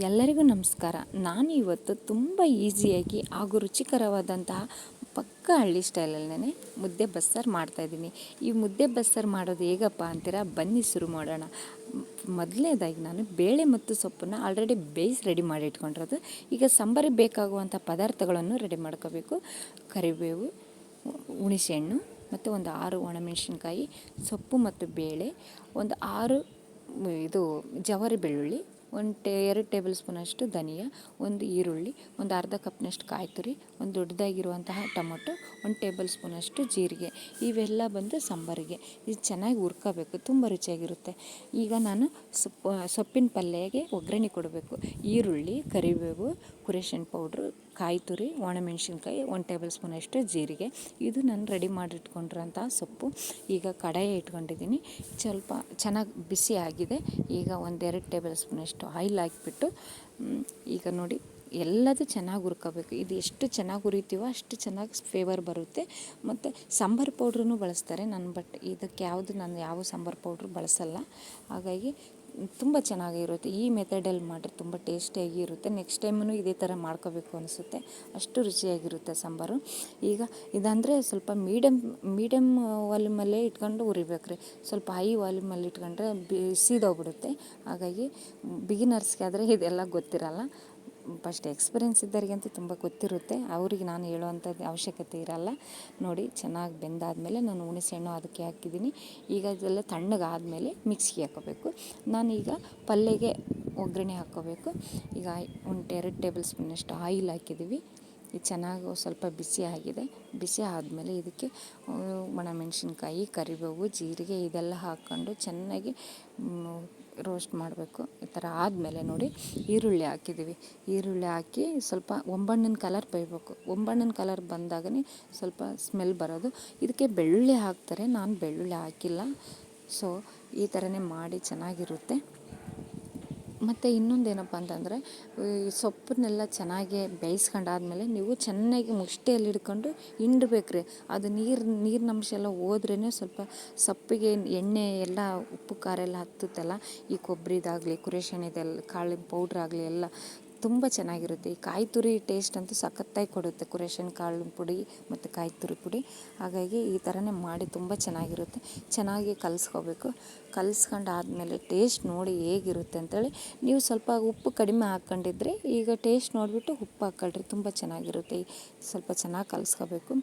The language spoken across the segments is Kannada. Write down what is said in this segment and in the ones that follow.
ಎಲ್ಲರಿಗೂ ನಮಸ್ಕಾರ. ನಾನು ಇವತ್ತು ತುಂಬ ಈಸಿಯಾಗಿ ಹಾಗೂ ರುಚಿಕರವಾದಂತಹ ಪಕ್ಕ ಹಳ್ಳಿ ಸ್ಟೈಲಲ್ಲೇ ಮುದ್ದೆ ಬಸ್ಸಾರು ಮಾಡ್ತಾಯಿದ್ದೀನಿ ಈ ಮುದ್ದೆ ಬಸ್ಸಾರು ಮಾಡೋದು ಹೇಗಪ್ಪ ಅಂತೀರಾ? ಬನ್ನಿ ಶುರು ಮಾಡೋಣ. ಮೊದಲನೇದಾಗಿ ನಾನು ಬೇಳೆ ಮತ್ತು ಸೊಪ್ಪನ್ನು ಆಲ್ರೆಡಿ ಬೇಯಿಸಿ ರೆಡಿ ಮಾಡಿ ಇಟ್ಕೊಂಡಿರೋದು. ಈಗ ಸಾಂಬಾರಿಗೆ ಬೇಕಾಗುವಂಥ ಪದಾರ್ಥಗಳನ್ನು ರೆಡಿ ಮಾಡ್ಕೋಬೇಕು. ಕರಿಬೇವು, ಹುಣಸೆಹಣ್ಣು ಮತ್ತು ಒಂದು ಆರು ಒಣಮೆಣಸಿನ್ಕಾಯಿ, ಸೊಪ್ಪು ಮತ್ತು ಬೇಳೆ, ಒಂದು ಆರು ಇದು ಜವಾರಿ ಬೆಳ್ಳುಳ್ಳಿ ಒಂದು ಟೇ, ಎರಡು ಟೇಬಲ್ ಸ್ಪೂನಷ್ಟು ಧನಿಯಾ, ಒಂದು ಈರುಳ್ಳಿ, ಒಂದು ಅರ್ಧ ಕಪ್ನಷ್ಟು ಕಾಯಿ ತುರಿ ಒಂದು ದೊಡ್ಡದಾಗಿರುವಂತಹ ಟೊಮೊಟೊ, ಒಂದು ಟೇಬಲ್ ಸ್ಪೂನಷ್ಟು ಜೀರಿಗೆ. ಇವೆಲ್ಲ ಬಂದು ಸಾಂಬಾರಿಗೆ. ಇದು ಚೆನ್ನಾಗಿ ಹುರ್ಕೋಬೇಕು, ತುಂಬ ರುಚಿಯಾಗಿರುತ್ತೆ. ಈಗ ನಾನು ಸೊಪ್ಪು, ಸೊಪ್ಪಿನ ಪಲ್ಯಗೆ ಒಗ್ಗರಣೆ ಕೊಡಬೇಕು. ಈರುಳ್ಳಿ, ಕರಿಬೇವು, ಕುರೇಷನ್ ಪೌಡ್ರು ಕಾಯಿ ತುರಿ, ಒಣಮೆಣಸಿನ್ಕಾಯಿ, ಒಂದು ಟೇಬಲ್ ಸ್ಪೂನಷ್ಟು ಜೀರಿಗೆ. ಇದು ನಾನು ರೆಡಿ ಮಾಡಿಟ್ಕೊಂಡಿರೋಂಥ ಸೊಪ್ಪು. ಈಗ ಕಡಾಯಿ ಇಟ್ಕೊಂಡಿದ್ದೀನಿ. ಸ್ವಲ್ಪ ಚೆನ್ನಾಗಿ ಬಿಸಿ ಆಗಿದೆ. ಈಗ ಒಂದೆರಡು ಟೇಬಲ್ ಸ್ಪೂನಷ್ಟು ಆಯಿಲ್ ಹಾಕಿಬಿಟ್ಟು ಈಗ ನೋಡಿ ಎಲ್ಲದೂ ಚೆನ್ನಾಗಿ ಹುರ್ಕೋಬೇಕು. ಇದು ಎಷ್ಟು ಚೆನ್ನಾಗಿ ಹುರಿತೀವೋ ಅಷ್ಟು ಚೆನ್ನಾಗಿ ಫ್ಲೇವರ್ ಬರುತ್ತೆ. ಮತ್ತು ಸಾಂಬಾರು ಪೌಡ್ರೂ ಬಳಸ್ತಾರೆ ನಾನು ಬಟ್ ಇದಕ್ಕೆ ಯಾವುದು, ನಾನು ಯಾವ ಸಾಂಬಾರು ಪೌಡ್ರು ಬಳಸಲ್ಲ. ಹಾಗಾಗಿ ತುಂಬ ಚೆನ್ನಾಗಿರುತ್ತೆ. ಈ ಮೆಥಡಲ್ಲಿ ಮಾಡಿದ್ರೆ ತುಂಬ ಟೇಸ್ಟಿಯಾಗಿ ಇರುತ್ತೆ ನೆಕ್ಸ್ಟ್ ಟೈಮೂ ಇದೇ ಥರ ಮಾಡ್ಕೋಬೇಕು ಅನಿಸುತ್ತೆ. ಅಷ್ಟು ರುಚಿಯಾಗಿರುತ್ತೆ ಸಾಂಬಾರು. ಈಗ ಇದಂದರೆ ಸ್ವಲ್ಪ ಮೀಡಿಯಮ್ ಮೀಡಿಯಮ್ ವಾಲ್ಯೂಮಲ್ಲೇ ಇಟ್ಕೊಂಡು ಉರಿಬೇಕ್ರಿ ಸ್ವಲ್ಪ ಹೈ ವಾಲ್ಯೂಮಲ್ಲಿ ಇಟ್ಕೊಂಡ್ರೆ ಬಿಸಿದೋಗ್ಬಿಡುತ್ತೆ. ಹಾಗಾಗಿ ಬಿಗಿನರ್ಸ್ಗೆ ಆದರೆ ಇದೆಲ್ಲ ಗೊತ್ತಿರಲ್ಲ. ಫಸ್ಟ್ ಎಕ್ಸ್ಪೀರಿಯೆನ್ಸ್ ಇದ್ದವರಿಗಂತೂ ತುಂಬ ಗೊತ್ತಿರುತ್ತೆ. ಅವ್ರಿಗೆ ನಾನು ಹೇಳುವಂಥದ್ದು ಅವಶ್ಯಕತೆ ಇರಲ್ಲ. ನೋಡಿ, ಚೆನ್ನಾಗಿ ಬೆಂದಾದಮೇಲೆ ನಾನು ಹುಣಸೆಹಣ್ಣು ಅದಕ್ಕೆ ಹಾಕಿದ್ದೀನಿ. ಈಗ ಇದೆಲ್ಲ ತಣ್ಣಗಾದಮೇಲೆ ಮಿಕ್ಸಿಗೆ ಹಾಕೋಬೇಕು ನಾನೀಗ ಪಲ್ಯಗೆ ಒಗ್ಗರಣೆ ಹಾಕ್ಕೋಬೇಕು. ಈಗ ಒಂದು ಎರಡು ಟೇಬಲ್ ಸ್ಪೂನಷ್ಟು ಆಯಿಲ್ ಹಾಕಿದ್ದೀವಿ. ಇದು ಚೆನ್ನಾಗಿ ಸ್ವಲ್ಪ ಬಿಸಿ ಆಗಿದೆ. ಬಿಸಿ ಆದಮೇಲೆ ಇದಕ್ಕೆ ಒಣಮೆಣಸಿನ್ಕಾಯಿ ಕರಿಬೇವು, ಜೀರಿಗೆ ಇದೆಲ್ಲ ಹಾಕ್ಕೊಂಡು ಚೆನ್ನಾಗಿ ರೋಸ್ಟ್ ಮಾಡಬೇಕು. ಈ ಥರ ಆದಮೇಲೆ ನೋಡಿ ಈರುಳ್ಳಿ ಹಾಕಿದ್ದೀವಿ. ಈರುಳ್ಳಿ ಹಾಕಿ ಸ್ವಲ್ಪ ಒಂಬಣ್ಣನ ಕಲರ್ ಬೇಯಬೇಕು. ಒಂಬಣ್ಣನ ಕಲರ್ ಬಂದಾಗನೇ ಸ್ವಲ್ಪ ಸ್ಮೆಲ್ ಬರೋದು. ಇದಕ್ಕೆ ಬೆಳ್ಳುಳ್ಳಿ ಹಾಕ್ತಾರೆ. ನಾನು ಬೆಳ್ಳುಳ್ಳಿ ಹಾಕಿಲ್ಲ. ಸೊ ಈ ಥರನೇ ಮಾಡಿ ಚೆನ್ನಾಗಿರುತ್ತೆ. ಮತ್ತು ಇನ್ನೊಂದು ಏನಪ್ಪ ಅಂತಂದರೆ, ಈ ಸೊಪ್ಪನ್ನೆಲ್ಲ ಚೆನ್ನಾಗಿ ಬೇಯಿಸ್ಕೊಂಡಾದ್ಮೇಲೆ ನೀವು ಚೆನ್ನಾಗಿ ಮುಷ್ಟಿಯಲ್ಲಿ ಹಿಡ್ಕೊಂಡು ಹಿಂಡ್ಬೇಕು ರೀ ಅದು ನೀರು, ನೀರಿನ ಅಂಶ ಎಲ್ಲ ಹೋದ್ರೇ ಸ್ವಲ್ಪ ಸೊಪ್ಪಿಗೆ ಎಣ್ಣೆ ಎಲ್ಲ, ಉಪ್ಪು, ಖಾರ ಎಲ್ಲ ಹತ್ತುತ್ತಲ್ಲ, ಈ ಕೊಬ್ಬರಿದಾಗಲಿ ಕುರೇಶಣಿದೆಲ್ಲ ಕಾಳಿನ ಪೌಡ್ರ್ ಆಗಲಿ ಎಲ್ಲ ತುಂಬ ಚೆನ್ನಾಗಿರುತ್ತೆ. ಈ ಕಾಯಿ ತುರಿ ಟೇಸ್ಟ್ ಅಂತೂ ಸಖತ್ತಾಗಿ ಕೊಡುತ್ತೆ. ಕುರೇಷನ್ ಕಾಳು ಪುಡಿ ಮತ್ತು ಕಾಯಿ ತುರಿ ಪುಡಿ. ಹಾಗಾಗಿ ಈ ಥರನೇ ಮಾಡಿ ತುಂಬ ಚೆನ್ನಾಗಿರುತ್ತೆ. ಚೆನ್ನಾಗಿ ಕಲಿಸ್ಕೋಬೇಕು. ಕಲಿಸ್ಕೊಂಡು ಆದಮೇಲೆ ಟೇಸ್ಟ್ ನೋಡಿ ಹೇಗಿರುತ್ತೆ ಅಂತೇಳಿ ನೀವು ಸ್ವಲ್ಪ ಉಪ್ಪು ಕಡಿಮೆ ಹಾಕ್ಕೊಂಡಿದ್ರೆ ಈಗ ಟೇಸ್ಟ್ ನೋಡಿಬಿಟ್ಟು ಉಪ್ಪು ಹಾಕ್ಕೊಳ್ರಿ. ತುಂಬ ಚೆನ್ನಾಗಿರುತ್ತೆ. ಸ್ವಲ್ಪ ಚೆನ್ನಾಗಿ ಕಲಿಸ್ಕೋಬೇಕು.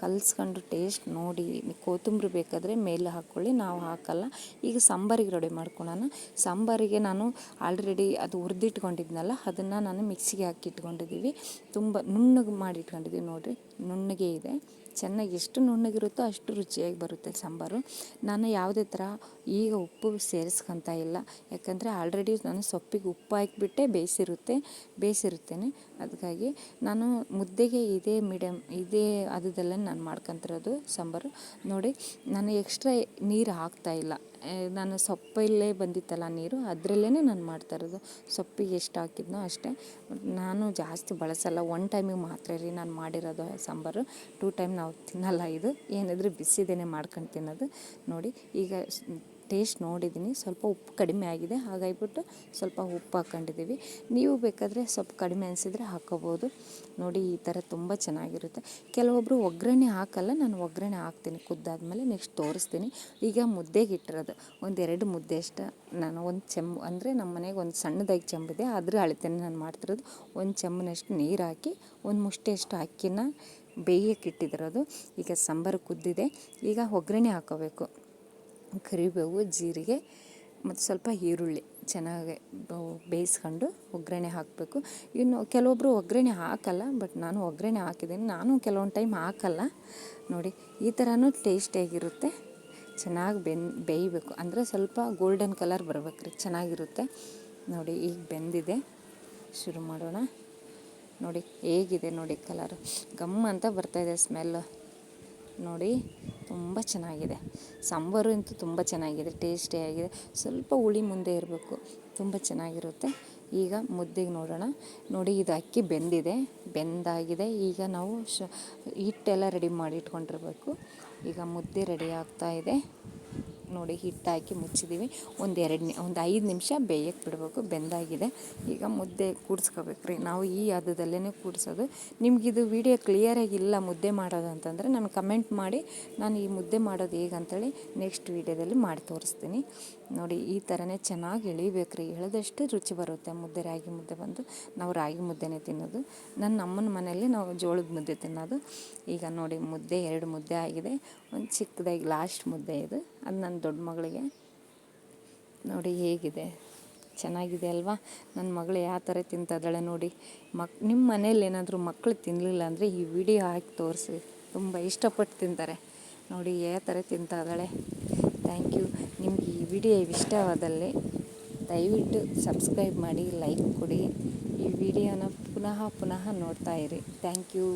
ಕಲಿಸ್ಕೊಂಡು ಟೇಸ್ಟ್ ನೋಡಿ ಕೊತ್ತಂಬರಿ ಬೇಕಾದರೆ ಮೇಲೆ ಹಾಕ್ಕೊಳ್ಳಿ, ನಾವು ಹಾಕಲ್ಲ. ಈಗ ಸಾಂಬಾರಿಗೆ ರೆಡಿ ಮಾಡ್ಕೊಳ್ಳೋಣ. ಸಾಂಬಾರಿಗೆ ನಾನು ಆಲ್ರೆಡಿ ಅದು ಹುರಿದಿಟ್ಕೊಂಡಿದ್ನಲ್ಲ, ಅದನ್ನು ನಾನು ಮಿಕ್ಸಿಗೆ ಹಾಕಿ ಇಟ್ಕೊಂಡಿದ್ದೀವಿ ತುಂಬ ನುಣ್ಣಗೆ ಮಾಡಿ ಇಟ್ಕೊಂಡಿದ್ದೀವಿ ನೋಡಿರಿ. ನುಣ್ಣಗೆ ಇದೆ. ಚೆನ್ನಾಗಿ ಎಷ್ಟು ನುಣ್ಣಗಿರುತ್ತೋ ಅಷ್ಟು ರುಚಿಯಾಗಿ ಬರುತ್ತೆ ಸಾಂಬಾರು. ನಾನು ಯಾವುದೇ ಥರ ಈಗ ಉಪ್ಪು ಸೇರಿಸ್ಕೊತ ಇಲ್ಲ. ಯಾಕಂದರೆ ಆಲ್ರೆಡಿ ನಾನು ಸೊಪ್ಪಿಗೆ ಉಪ್ಪು ಹಾಕಿಬಿಟ್ಟೆ, ಬೇಯಿಸಿರುತ್ತೆ, ಬೇಯಿಸಿರುತ್ತೇನೆ. ಅದಕ್ಕಾಗಿ ನಾನು ಮುದ್ದೆಗೆ ಇದೇ ಮೀಡಿಯಮ್ ಇದೇ ಅದದಲ್ಲೇ ನಾನು ಮಾಡ್ಕೊತಿರೋದು ಸಾಂಬಾರು. ನೋಡಿ, ನಾನು ಎಕ್ಸ್ಟ್ರಾ ನೀರು ಹಾಕ್ತಾಯಿಲ್ಲ ನಾನು ಸೊಪ್ಪಲ್ಲೇ ಬಂದಿತ್ತಲ್ಲ ನೀರು ಅದರಲ್ಲೇ ನಾನು ಮಾಡ್ತಾ ಇರೋದು. ಸೊಪ್ಪಿಗೆ ಎಷ್ಟು ಹಾಕಿದ್ನೋ ಅಷ್ಟೇ. ನಾನು ಜಾಸ್ತಿ ಬಳಸಲ್ಲ. ಒನ್ ಟೈಮಿಗೆ ಮಾತ್ರ ರೀ ನಾನು ಮಾಡಿರೋದು ಸಾಂಬಾರು. ಟೂ ಟೈಮ್ ನಾವು ತಿನ್ನಲ್ಲ ಇದು. ಏನಿದ್ರು ಬಿಸಿದೇನೆ ಮಾಡ್ಕೊಂಡು ತಿನ್ನೋದು. ನೋಡಿ, ಈಗ ಟೇಸ್ಟ್ ನೋಡಿದ್ದೀನಿ. ಸ್ವಲ್ಪ ಉಪ್ಪು ಕಡಿಮೆ ಆಗಿದೆ. ಹಾಗಾಗಿಬಿಟ್ಟು ಸ್ವಲ್ಪ ಉಪ್ಪು ಹಾಕ್ಕೊಂಡಿದ್ದೀವಿ. ನೀವು ಬೇಕಾದರೆ ಸ್ವಲ್ಪ ಕಡಿಮೆ ಅನಿಸಿದ್ರೆ ಹಾಕ್ಕೋಬೋದು ನೋಡಿ, ಈ ಥರ ತುಂಬ ಚೆನ್ನಾಗಿರುತ್ತೆ. ಕೆಲವೊಬ್ಬರು ಒಗ್ಗರಣೆ ಹಾಕಲ್ಲ, ನಾನು ಒಗ್ಗರಣೆ ಹಾಕ್ತೀನಿ. ಕುದ್ದಾದ್ಮೇಲೆ ನೆಕ್ಸ್ಟ್ ತೋರಿಸ್ತೀನಿ. ಈಗ ಮುದ್ದೆಗೆ ಇಟ್ಟಿರೋದು. ಒಂದೆರಡು ಮುದ್ದೆ ಇಷ್ಟ ನಾನು ಒಂದು ಚೆಂಬು, ಅಂದರೆ ನಮ್ಮ ಮನೆಗೆ ಒಂದು ಸಣ್ಣದಾಗಿ ಚೆಂಬಿದೆ. ಅದ್ರ ಅಳತೆನೇ ನಾನು ಮಾಡ್ತಿರೋದು. ಒಂದು ಚೆಂಬಿನಷ್ಟು ನೀರು ಹಾಕಿ, ಒಂದು ಮುಷ್ಟಿಯಷ್ಟು ಅಕ್ಕಿನ ಬೇಯಕ್ಕೆ ಇಟ್ಟಿದ್ದಿರೋದು ಈಗ ಸಾಂಬಾರು ಕುದ್ದಿದೆ. ಈಗ ಒಗ್ಗರಣೆ ಹಾಕೋಬೇಕು. ಕರಿಬೇವು, ಜೀರಿಗೆ ಮತ್ತು ಸ್ವಲ್ಪ ಈರುಳ್ಳಿ ಚೆನ್ನಾಗಿ ಬೇಯಿಸ್ಕೊಂಡು ಒಗ್ಗರಣೆ ಹಾಕಬೇಕು. ಇನ್ನು ಕೆಲವೊಬ್ಬರು ಒಗ್ಗರಣೆ ಹಾಕಲ್ಲ, ಬಟ್ ನಾನು ಒಗ್ಗರಣೆ ಹಾಕಿದ್ದೀನಿ. ನಾನು ಕೆಲವೊಂದು ಟೈಮ್ ಹಾಕಲ್ಲ. ನೋಡಿ, ಈ ಥರನೂ ಟೇಸ್ಟಿಯಾಗಿರುತ್ತೆ ಚೆನ್ನಾಗಿ ಬೆನ್, ಬೇಯಬೇಕು. ಅಂದರೆ ಸ್ವಲ್ಪ ಗೋಲ್ಡನ್ ಕಲರ್ ಬರ್ಬೇಕು ರೀ, ಚೆನ್ನಾಗಿರುತ್ತೆ. ನೋಡಿ, ಈಗ ಬೆಂದಿದೆ. ಶುರು ಮಾಡೋಣ. ನೋಡಿ, ಹೇಗಿದೆ ನೋಡಿ ಕಲರು. ಗಮ್ ಅಂತ ಬರ್ತಾಯಿದೆ ಸ್ಮೆಲ್ಲು. ನೋಡಿ, ತುಂಬ ಚೆನ್ನಾಗಿದೆ. ಸಾಂಬಾರು ಅಂತೂ ತುಂಬ ಚೆನ್ನಾಗಿದೆ ಟೇಸ್ಟಿಯಾಗಿದೆ ಸ್ವಲ್ಪ ಹುಳಿ ಮುಂದೆ ಇರಬೇಕು, ತುಂಬ ಚೆನ್ನಾಗಿರುತ್ತೆ. ಈಗ ಮುದ್ದೆಗೆ ನೋಡೋಣ. ನೋಡಿ, ಇದು ಅಕ್ಕಿ ಬೆಂದಿದೆ, ಬೆಂದಾಗಿದೆ. ಈಗ ನಾವು ಶ ಹಿಟ್ಟೆಲ್ಲ ರೆಡಿ ಮಾಡಿ ಇಟ್ಕೊಂಡಿರ್ಬೇಕು. ಈಗ ಮುದ್ದೆ ರೆಡಿ ಆಗ್ತಾ ಇದೆ. ನೋಡಿ ಹಿಟ್ಟು ಹಾಕಿ ಮುಚ್ಚಿದ್ದೀವಿ. ಒಂದು ಎರಡು ಒಂದು ಐದು ನಿಮಿಷ ಬೇಯಕ್ಕೆ ಬಿಡಬೇಕು. ಬೆಂದಾಗಿದೆ. ಈಗ ಮುದ್ದೆ ಕೂಡಿಸ್ಕೋಬೇಕು ರೀ ನಾವು ಈ ಹದದಲ್ಲೇ ಕೂಡಿಸೋದು. ನಿಮಗಿದು ವಿಡಿಯೋ ಕ್ಲಿಯರಾಗಿಲ್ಲ ಮುದ್ದೆ ಮಾಡೋದು ಅಂತಂದರೆ ನಾನು ಕಮೆಂಟ್ ಮಾಡಿ. ನಾನು ಈ ಮುದ್ದೆ ಮಾಡೋದು ಹೇಗೆ ಅಂತೇಳಿ ನೆಕ್ಸ್ಟ್ ವೀಡಿಯೋದಲ್ಲಿ ಮಾಡಿ ತೋರಿಸ್ತೀನಿ. ನೋಡಿ, ಈ ಥರನೇ ಚೆನ್ನಾಗಿ ಎಳಿಬೇಕು ರೀ ಎಳೆದಷ್ಟು ರುಚಿ ಬರುತ್ತೆ. ಮುದ್ದೆ ರಾಗಿ ಮುದ್ದೆ ಬಂದು ನಾವು ರಾಗಿ ಮುದ್ದೆನೇ ತಿನ್ನೋದು. ನನ್ನ ಅಮ್ಮನ ಮನೆಯಲ್ಲಿ ನಾವು ಜೋಳದ ಮುದ್ದೆ ತಿನ್ನೋದು. ಈಗ ನೋಡಿ, ಮುದ್ದೆ ಎರಡು ಮುದ್ದೆ ಆಗಿದೆ. ಒಂದು ಚಿಕ್ಕದಾಗಿ ಲಾಸ್ಟ್ ಮುದ್ದೆ ಇದು. ಅದು ನನ್ನ ದೊಡ್ಡ ಮಗಳಿಗೆ. ನೋಡಿ ಹೇಗಿದೆ. ಚೆನ್ನಾಗಿದೆ ಅಲ್ವಾ? ನನ್ನ ಮಗಳು ಯಾವ ಥರ ತಿಂತಿದ್ದಾಳೆ ನೋಡಿ. ಮಕ್, ನಿಮ್ಮ ಮನೇಲಿ ಏನಾದರೂ ಮಕ್ಕಳು ತಿನ್ನಲಿಲ್ಲ ಅಂದರೆ ಈ ವಿಡಿಯೋ ಹಾಕಿ ತೋರಿಸಿ. ತುಂಬ ಇಷ್ಟಪಟ್ಟು ತಿಂತಾರೆ. ನೋಡಿ ಯಾವ ಥರ ತಿಂತಾ ಇದ್ದಾಳೆ ಥ್ಯಾಂಕ್ ಯು. ನಿಮಗೆ ಈ ವಿಡಿಯೋ ಇಷ್ಟವಾದಲ್ಲಿ ದಯವಿಟ್ಟು ಸಬ್ಸ್ಕ್ರೈಬ್ ಮಾಡಿ, ಲೈಕ್ ಕೊಡಿ. ಈ ವಿಡಿಯೋನ ಪುನಃ ಪುನಃ ನೋಡ್ತಾ ಇರಿ. Thank you.